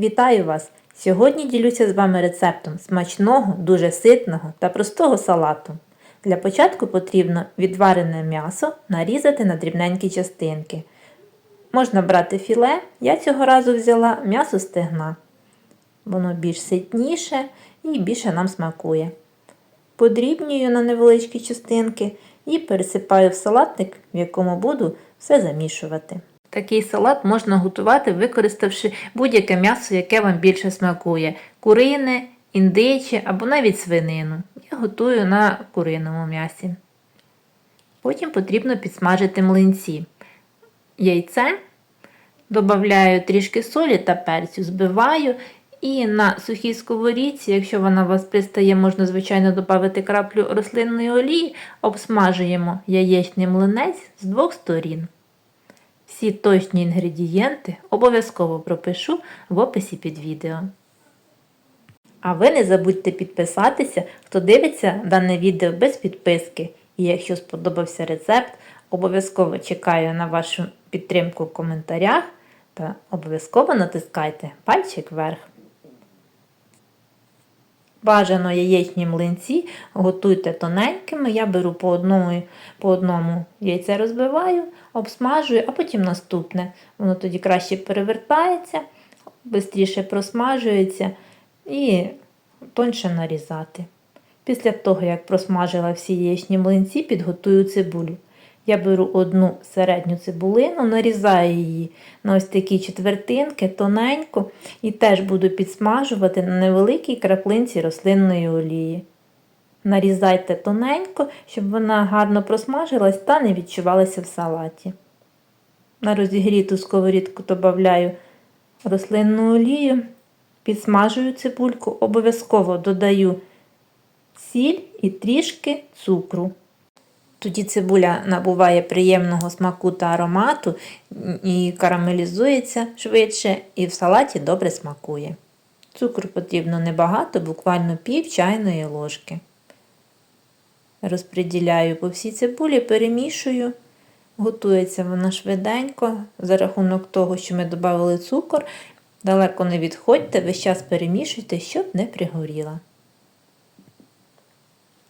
Вітаю вас! Сьогодні ділюся з вами рецептом смачного, дуже ситного та простого салату. Для початку потрібно відварене м'ясо нарізати на дрібненькі частинки. Можна брати філе, я цього разу взяла м'ясо стегна. Воно більш ситніше і більше нам смакує. Подрібнюю на невеличкі частинки і пересипаю в салатник, в якому буду все замішувати. Такий салат можна готувати, використавши будь-яке м'ясо, яке вам більше смакує: курине, індиче або навіть свинину. Я готую на куриному м'ясі. Потім потрібно підсмажити млинці. Яйце додаю трішки солі та перцю, збиваю і на сухій сковорідці, якщо вона у вас пристає, можна, звичайно, додати краплю рослинної олії, обсмажуємо яєчний млинець з двох сторін. Всі точні інгредієнти обов'язково пропишу в описі під відео. А ви не забудьте підписатися, хто дивиться дане відео без підписки. І якщо сподобався рецепт, обов'язково чекаю на вашу підтримку в коментарях та обов'язково натискайте пальчик вверх. Бажано яєчні млинці готуйте тоненькими. Я беру по одному, по одному яйце розбиваю, обсмажую, а потім наступне. Воно тоді краще перевертається, швидше просмажується і тоньше нарізати. Після того, як просмажила всі яєчні млинці, підготую цибулю. Я беру одну середню цибулину, нарізаю її на ось такі четвертинки, тоненько, і теж буду підсмажувати на невеликій краплинці рослинної олії. Нарізайте тоненько, щоб вона гарно просмажилась та не відчувалася в салаті. На розігріту сковорідку додаю рослинну олію, підсмажую цибульку, обов'язково додаю сіль і трішки цукру. Тоді цибуля набуває приємного смаку та аромату і карамелізується швидше, і в салаті добре смакує. Цукру потрібно небагато, буквально пів чайної ложки. Розподіляю по всій цибулі, перемішую. Готується вона швиденько, за рахунок того, що ми додали цукор. Далеко не відходьте, весь час перемішуйте, щоб не пригоріла.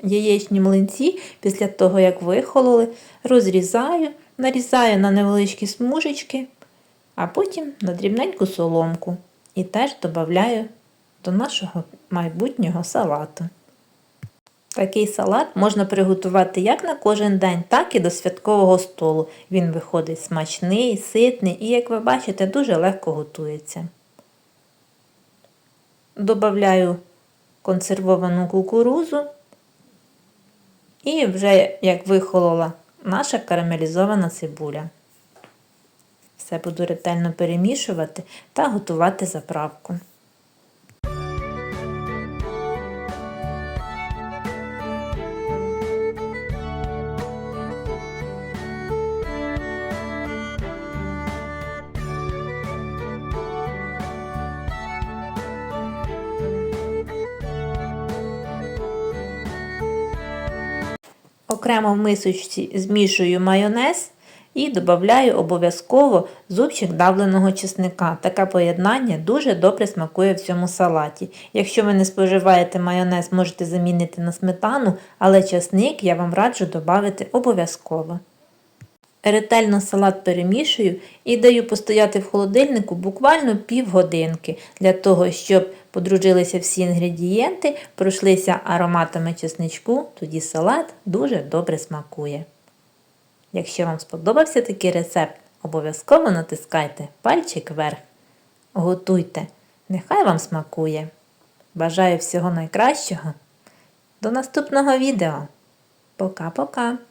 Яєчні млинці, після того, як вихололи, розрізаю, нарізаю на невеличкі смужечки, а потім на дрібненьку соломку і теж додаю до нашого майбутнього салату. Такий салат можна приготувати як на кожен день, так і до святкового столу. Він виходить смачний, ситний і, як ви бачите, дуже легко готується. Добавляю консервовану кукурузу. І вже як вихолола наша карамелізована цибуля. Все буду ретельно перемішувати та готувати заправку. Окремо в мисочці змішую майонез і додаю обов'язково зубчик давленого чесника. Таке поєднання дуже добре смакує в цьому салаті. Якщо ви не споживаєте майонез, можете замінити на сметану, але чесник я вам раджу додати обов'язково. Ретельно салат перемішую і даю постояти в холодильнику буквально півгодинки для того, щоб подружилися всі інгредієнти, пройшлися ароматами чесничку, тоді салат дуже добре смакує. Якщо вам сподобався такий рецепт, обов'язково натискайте пальчик вверх. Готуйте, нехай вам смакує. Бажаю всього найкращого. До наступного відео. Пока-пока!